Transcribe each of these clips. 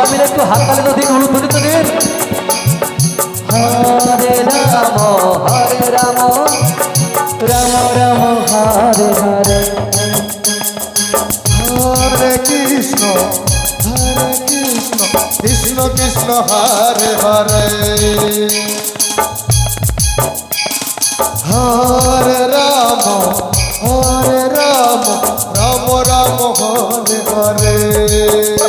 সবাই একটু হাত তালে দিন হলুদ দিন হরে রাম হরে রাম রাম রাম, হরে হরে। হরে কৃষ্ণ হরে কৃষ্ণ কৃষ্ণ কৃষ্ণ, হরে হরে। হরে রাম হরে রাম রাম রাম, হরে হরে।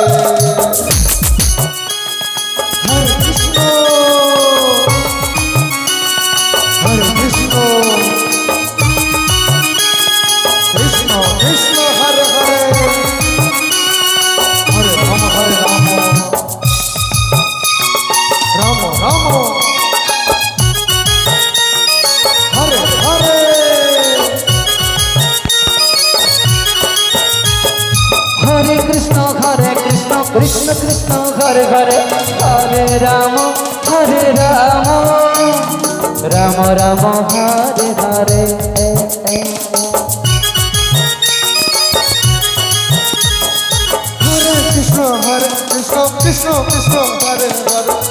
কৃষ্ণ কৃষ্ণ হরে হরে হরে রাম হরে রাম রাম রাম হরে হরে হরে কৃষ্ণ হরে কৃষ্ণ কৃষ্ণ কৃষ্ণ হরে হরে